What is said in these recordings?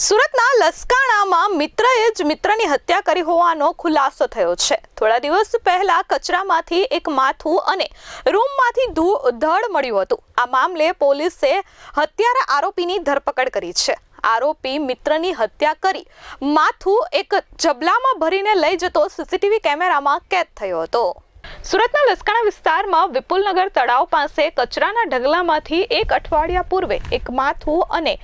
સુરતના લસકાણામાં મિત્રએ જ મિત્રની હત્યા કરી હોવાનો ખુલાસો થયો છે. થોડા દિવસ પહેલા કચરામાંથી એક માથું અને રૂમમાંથી ધડ મળ્યું હતું. આ મામલે પોલીસે હત્યારા આરોપીની ધરપકડ કરી છે. આરોપી મિત્રની હત્યા કરી માથું એક જબલામાં ભરીને લઈ જતો સીસીટીવી કેમેરામાં કેદ થયો હતો. સુરતના લસકાણા વિસ્તારમાં વિપુલનગર તળાવ પાસે કચરાના ઢગલામાંથી એક અઠવાડિયા પૂર્વે એક માથું અને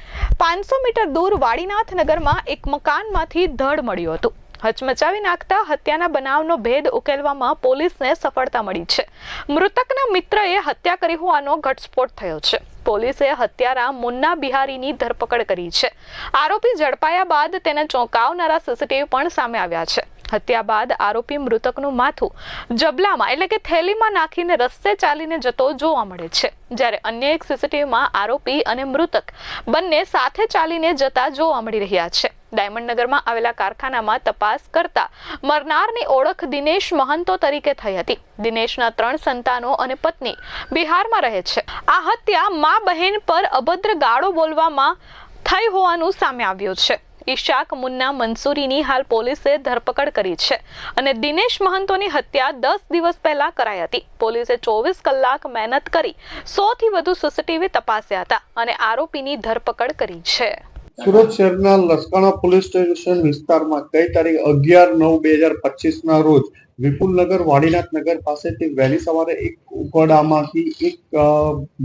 પાંચસો મીટર દૂર વાડીનાથ નગરમાં એક મકાનમાંથી ધડ મળ્યું હતું. હચમચાવી નાખતા હત્યાના બનાવનો ભેદ ઉકેલવામાં પોલીસને સફળતા મળી છે. મૃતકના મિત્રએ હત્યા કરી હોવાનો ઘટસ્ફોટ થયો છે. પોલીસે હત્યારા મુન્ના બિહારીની ધરપકડ કરી છે. આરોપી ઝડપાયા બાદ તેને ચોંકાવનારા સીસીટીવી પણ સામે આવ્યા છે. હત્યા બાદ આરોપી મૃતકનું માથું જબલામાં એટલે કે થેલીમાં નાખીને રસ્તે ચાલીને જતો જોવા મળે છે. જ્યારે અન્ય એક સીસીટીવીમાં આરોપી અને મૃતક બંને સાથે ચાલીને જતા જોવા મળી રહ્યા છે. ડાયમંડનગરમાં આવેલા કારખાનામાં તપાસ કરતા મરનારની ઓળખ દિનેશ મહંતો તરીકે થઈ હતી. દિનેશના ત્રણ સંતાનો અને પત્ની બિહારમાં રહે છે. આ હત્યા મા બહેન પર અભદ્ર ગાળો બોલવામાં થઈ હોવાનું સામે આવ્યું છે. ઈશાક મુન્ના મંસૂરીની હાલ પોલીસે ધરપકડ કરી છે અને દિનેશ મહંતોની હત્યા દસ દિવસ પહેલા કરાઈ હતી. પોલીસે ચોવીસ કલાક મહેનત કરી સો થી વધુ સીસીટીવી તપાસ્યા હતા અને આરોપીની ધરપકડ કરી છે. સુરત શહેરના લસકાણા પોલીસ સ્ટેશન વિસ્તારમાં ગઈ તારીખ અગિયાર નવ બે હજાર પચીસ ના રોજ વિપુલનગર વાડીનાથ નગર પાસેથી વહેલી સવારે એક ઉકડામાંથી એક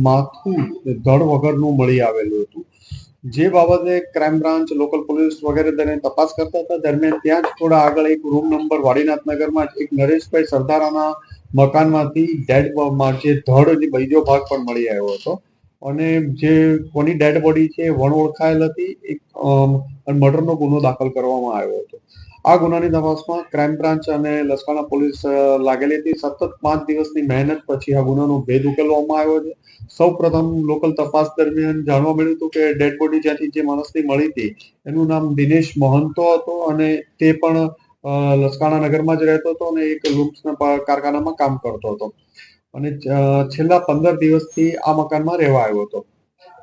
માથું ધડ વગરનું મળી આવેલું હતું. જે બાબતે ક્રાઇમ બ્રાન્ચ લોકલ પોલીસ વગેરે તેને તપાસ કરતા હતા, દરમિયાન ત્યાં જ થોડા આગળ એક રૂમ નંબર વાડીનાથ નગરમાં એક નરેશભાઈ સરદારાના મકાનમાંથી ડેડ જે ધડ બીજો ભાગ પણ મળી આવ્યો હતો. અને જે કોની ડેડ બોડી છે, વણ ઓળખાયેલ હતી, એક મર્ડરનો ગુનો દાખલ કરવામાં આવ્યો હતો. આ ગુનાની તપાસમાં ક્રાઇમ બ્રાન્ચ અને લસકાણા પોલીસ લાગેલી હતી. સતત પાંચ દિવસની મહેનત પછી આ ગુનાનો ભેદ ઉકેલવામાં આવ્યો છે. સૌ પ્રથમ લોકલ તપાસ દરમિયાન જાણવા મળ્યું હતું કે ડેડ બોડી જ્યાંથી જે માણસની મળી હતી, એનું નામ દિનેશ મહંતો હતો અને તે પણ લસકાણા નગરમાં જ રહેતો હતો અને એક લુમ્સના કારખાનામાં કામ કરતો હતો. અને છેલ્લા પંદર દિવસથી આ મકાનમાં રહેવા આવ્યો હતો.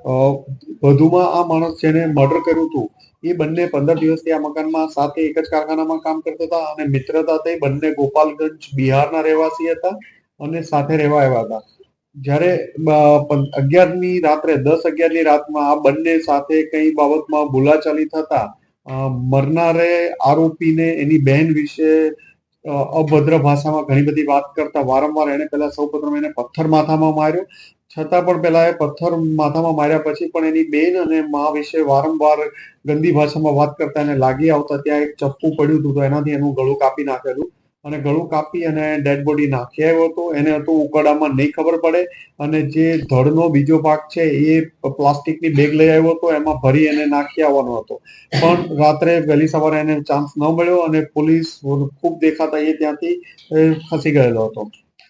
વધુમાં આ માણસ જેને મર્ડર કર્યું હતું, એ બંને પંદર દિવસથી આ મકાનમાં સાથે એક જ કારખાનામાં કામ કરતા હતા અને મિત્રતા થઈ બંને ગોપાલગંજ બિહારના રહેવાસી હતા અને સાથે રહેવા આવ્યા હતા. જ્યારે અગિયારની રાત્રે, દસ અગિયારની રાતમાં આ બંને સાથે કઈ બાબતમાં બોલાચાલી થતા મરનારે આરોપીને એની બહેન વિશે અભદ્ર ભાષામાં ઘણી બધી વાત કરતા વારંવાર એને પહેલા સૌપ્રથમ એને પથ્થર માથામાં માર્યો છતાં પણ પેલા એ પથ્થર માથામાં માર્યા પછી પણ એની બેન અને મા વિશે વારંવાર ગંદી ભાષામાં વાત કરતા એને લાગી આવતા ત્યાં એક ચપ્પુ પડ્યું હતું તો એનાથી એનું ગળું કાપી નાખેલું. અને ગળું કાપી અને ડેડ બોડી નાખી આવ્યો હતો. એને હતું ઉકરડામાં નહીં ખબર પડે. અને જે ધડનો બીજો ભાગ છે એ પ્લાસ્ટિકની બેગ લઈ આવ્યો હતો. એમાં ભરી એને નાખી આવવાનો હતો. પણ રાત્રે વહેલી સવારે એને ચાન્સ ન મળ્યો અને પોલીસ ખૂબ દેખાતા એ ત્યાંથી ખસી ગયેલો હતો.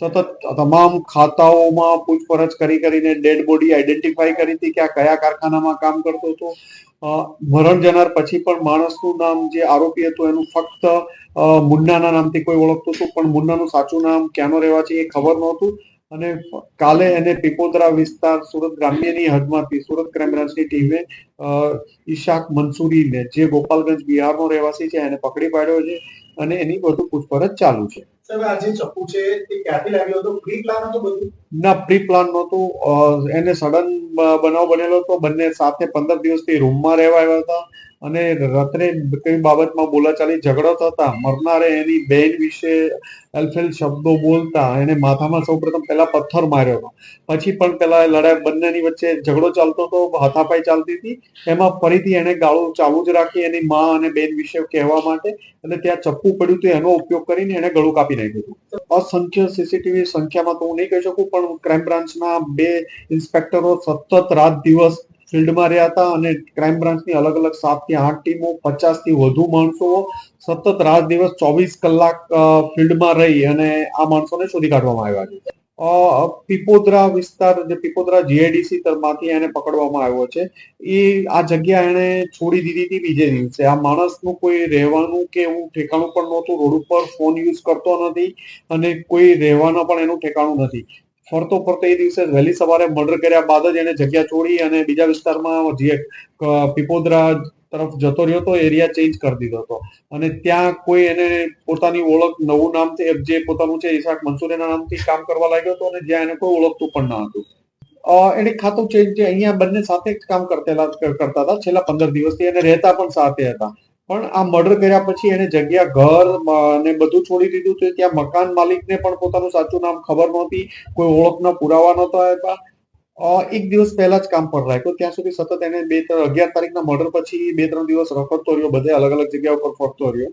સતત તમામ ખાતાઓમાં પૂછપરછ કરી કરીને ડેડ બોડી આઈડેન્ટિફાઈ કરી હતી કે આ કયા કારખાનામાં કામ કરતો હતો. મરણ જનાર પછી પણ માણસનું નામ જે આરોપી હતું એનું ફક્ત મુન્નાના નામથી કોઈ ઓળખતું હતું, પણ મુન્નાનું સાચું નામ ક્યાંનો રહેવા છે એ ખબર નહોતું. અને કાલે એને પીપોદરા વિસ્તાર સુરત ગ્રામ્યની હદમાંથી સુરત ક્રાઇમ બ્રાન્ચની ટીમે ઈશાક મંસૂરીને, જે ગોપાલગંજ બિહારનો રહેવાસી છે, એને પકડી પાડ્યો છે અને એની વધુ પૂછપરછ ચાલુ છે. ના, પ્રી પ્લાન નહોતું. એને સડન બનાવ બનેલો હતો. બંને સાથે પંદર દિવસથી રૂમમાં રહેવા આવ્યા હતા. અને રાત્રે કઈ બાબતમાં બોલાચાલી ઝઘડો થતા મરનારે એની બેન વિશે અલફેલ શબ્દો બોલતા એને માથામાં સૌપ્રથમ પહેલા પથ્થર માર્યો હતો. પછી પણ પેલા લડાઈ બંનેની વચ્ચે ઝઘડો ચાલતો હતો હાથાપાઈ ચાલતી હતી. એમાં ફરીથી એને ગાળું ચાલુ જ રાખી એની મા અને બેન વિશે કહેવા માટે અને ત્યાં ચપ્પુ પડ્યું હતું એનો ઉપયોગ કરીને એને ગળું કાપી નાખ્યું હતું. અસંખ્ય સીસીટીવી સંખ્યામાં તો હું નહીં કહી શકું પણ ક્રાઇમ બ્રાન્ચના બે ઇન્સ્પેક્ટરો સતત રાત દિવસ ફિલ્ડમાં રહ્યા હતા અને ક્રાઇમ બ્રાન્ચની અલગ અલગ સાતથી આઠ ટીમો પચાસથી વધુ માણસો સતત રાત દિવસ ચોવીસ કલાક ફિલ્ડમાં રહી અને આ માણસોને શોધી કાઢવામાં આવ્યા છે. પીપોદરા વિસ્તાર જે પીપોદરા જીઆઈડીસી માંથી એને પકડવામાં આવ્યો છે. એ, આ જગ્યા એને છોડી દીધી હતી બીજે દિવસે. આ માણસનું કોઈ રહેવાનું કે એવું ઠેકાણું પણ નહોતું. રોડ ઉપર ફોન યુઝ કરતો નથી અને કોઈ રહેવાનું પણ એનું ઠેકાણું નથી. ફરતો ફરતો એ દિવસે વહેલી સવારે મર્ડર કર્યા બાદ જ એને જગ્યા છોડી અને બીજા વિસ્તારમાં જે પીપોદરા તરફ જતો રહ્યો હતો, એરિયા ચેન્જ કરી દીધો હતો. અને ત્યાં કોઈ એને પોતાની ઓળખ, નવું નામ જે પોતાનું છે, ઈશાક મંસૂરીના નામથી કામ કરવા લાગ્યો હતો અને જ્યાં એને કોઈ ઓળખતું પણ ન હતું. એને ખાતું ચેન્જ અહીંયા બંને સાથે જ કામ કરતેલા કરતા હતા. છેલ્લા પંદર દિવસથી અને રહેતા પણ સાથે હતા. પણ આ મર્ડર કર્યા પછી એને જગ્યા, ઘર ને બધું છોડી દીધું તો ત્યાં મકાન માલિકને પણ પોતાનું સાચું નામ ખબર નહોતી. કોઈ ઓળખના પુરાવા નહોતા આપ્યા. એક દિવસ પહેલા જ કામ પર રાખ્યો ત્યાં સુધી સતત એને બે અગિયાર તારીખના મર્ડર પછી બે ત્રણ દિવસ રખડતો રહ્યો. બધે અલગ અલગ જગ્યા ઉપર ફરતો રહ્યો.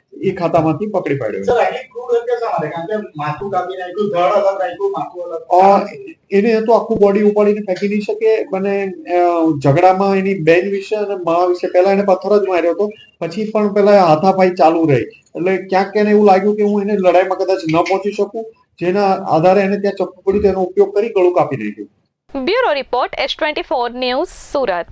એ ખાતામાંથી પકડી પાડ્યો. એને તો આખું બોડી ઉપાડીને ફેંકી નહીં શકે. અને ઝઘડામાં એની બેન વિશે અને મા વિશે પહેલા એને પથ્થર જ માર્યો હતો. પછી પણ પેલા હાથાફાઈ ચાલુ રહી. એટલે ક્યાંક એને એવું લાગ્યું કે હું એને લડાઈમાં કદાચ ન પહોંચી શકું. જેના આધારે એને ત્યાં ચપ્પુ પડ્યું તેનો ઉપયોગ કરી ગળું કાપી નાખ્યું. Bureau report S twenty four news Surat.